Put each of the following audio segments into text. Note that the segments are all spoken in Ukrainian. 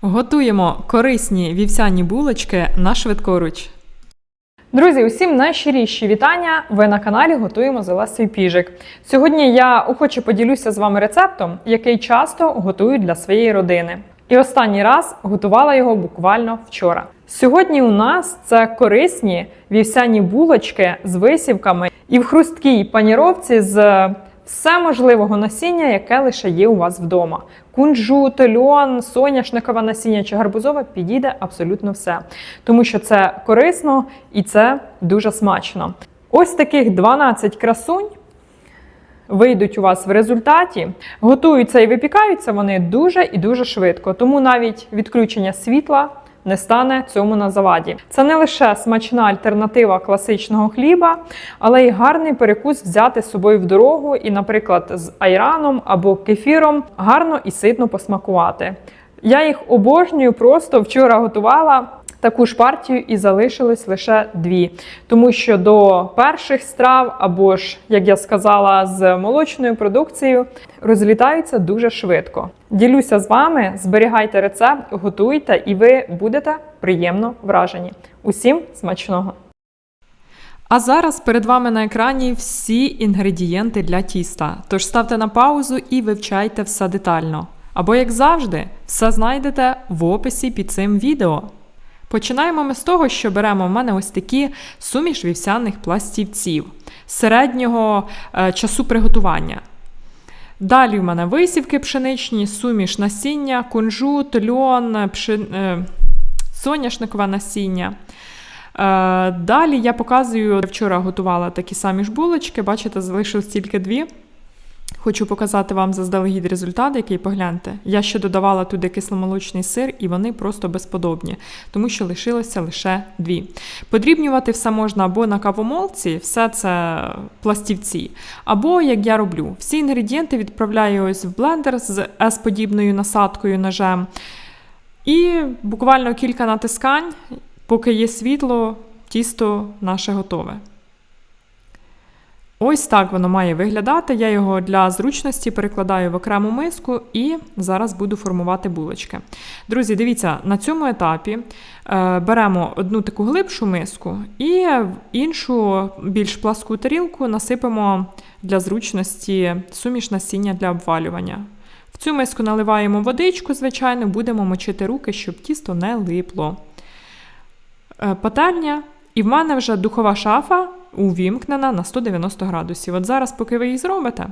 Готуємо корисні вівсяні булочки на швидкоруч. Друзі, усім найщиріші вітання! Ви на каналі Готуємо за вас свій піжик. Сьогодні я охоче поділюся з вами рецептом, який часто готую для своєї родини. І останній раз готувала його буквально вчора. Сьогодні у нас це корисні вівсяні булочки з висівками і в хрусткій паніровці з все можливого насіння, яке лише є у вас вдома. Кунжут, льон, соняшникове насіння чи гарбузове підійде абсолютно все, тому що це корисно і це дуже смачно. Ось таких 12 красунь вийдуть у вас в результаті. Готуються і випікаються вони дуже і дуже швидко, тому навіть відключення світла не стане цьому на заваді. Це не лише смачна альтернатива класичного хліба, але й гарний перекус взяти з собою в дорогу і, наприклад, з айраном або кефіром гарно і ситно посмакувати. Я їх обожнюю, просто вчора готувала таку ж партію і залишились лише дві. Тому що до перших страв, або ж, як я сказала, з молочною продукцією розлітаються дуже швидко. Ділюся з вами, зберігайте рецепт, готуйте, і ви будете приємно вражені. Усім смачного! А зараз перед вами на екрані всі інгредієнти для тіста. Тож ставте на паузу і вивчайте все детально. Або, як завжди, все знайдете в описі під цим відео. Починаємо ми з того, що беремо в мене ось такі суміш вівсяних пластівців середнього е, часу приготування. Далі в мене висівки пшеничні, суміш насіння, кунжут, льон, пшен... е, соняшникове насіння. Е, Далі я показую, вчора готувала такі самі ж булочки, бачите, залишилось тільки дві. Хочу показати вам заздалегідь результат, який погляньте. Я ще додавала туди кисломолочний сир, і вони просто безподобні, тому що лишилося лише дві. Подрібнювати все можна або на кавомолці, все це пластівці, або як я роблю. Всі інгредієнти відправляю ось в блендер з S-подібною насадкою ножем. І буквально кілька натискань, поки є світло, тісто наше готове. Ось так воно має виглядати. Я його для зручності перекладаю в окрему миску і зараз буду формувати булочки. Друзі, дивіться, на цьому етапі е, беремо одну таку глибшу миску і в іншу більш пласку тарілку насипемо для зручності суміш насіння для обвалювання. В цю миску наливаємо водичку, звичайно, будемо мочити руки, щоб тісто не липло. Е, Пательня. І в мене вже духова шафа увімкнена на 190 градусів. От зараз, поки ви її зробите,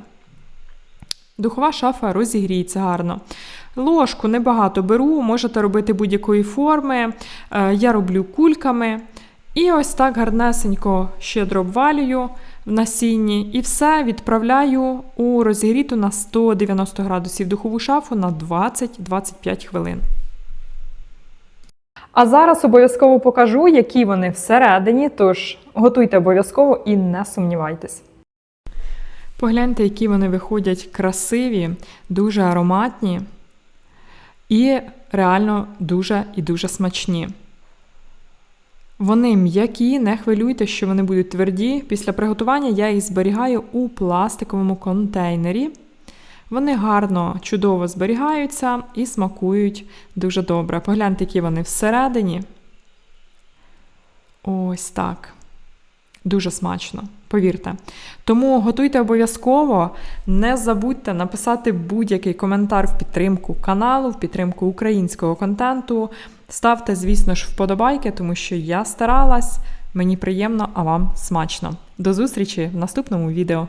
духова шафа розігріється гарно. Ложку небагато беру, можете робити будь-якої форми. Е, Я роблю кульками. І ось так гарнесенько щедро обвалюю в насінні. І все відправляю у розігріту на 190 градусів духову шафу на 20-25 хвилин. А зараз обов'язково покажу, які вони всередині, тож готуйте обов'язково і не сумнівайтесь. Погляньте, які вони виходять красиві, дуже ароматні і реально дуже і дуже смачні. Вони м'які, не хвилюйте, що вони будуть тверді. Після приготування я їх зберігаю у пластиковому контейнері. Вони гарно, чудово зберігаються і смакують дуже добре. Погляньте, які вони всередині. Ось так. Дуже смачно, повірте. Тому готуйте обов'язково. Не забудьте написати будь-який коментар в підтримку каналу, в підтримку українського контенту. Ставте, звісно ж, вподобайки, тому що я старалась, мені приємно, а вам смачно. До зустрічі в наступному відео.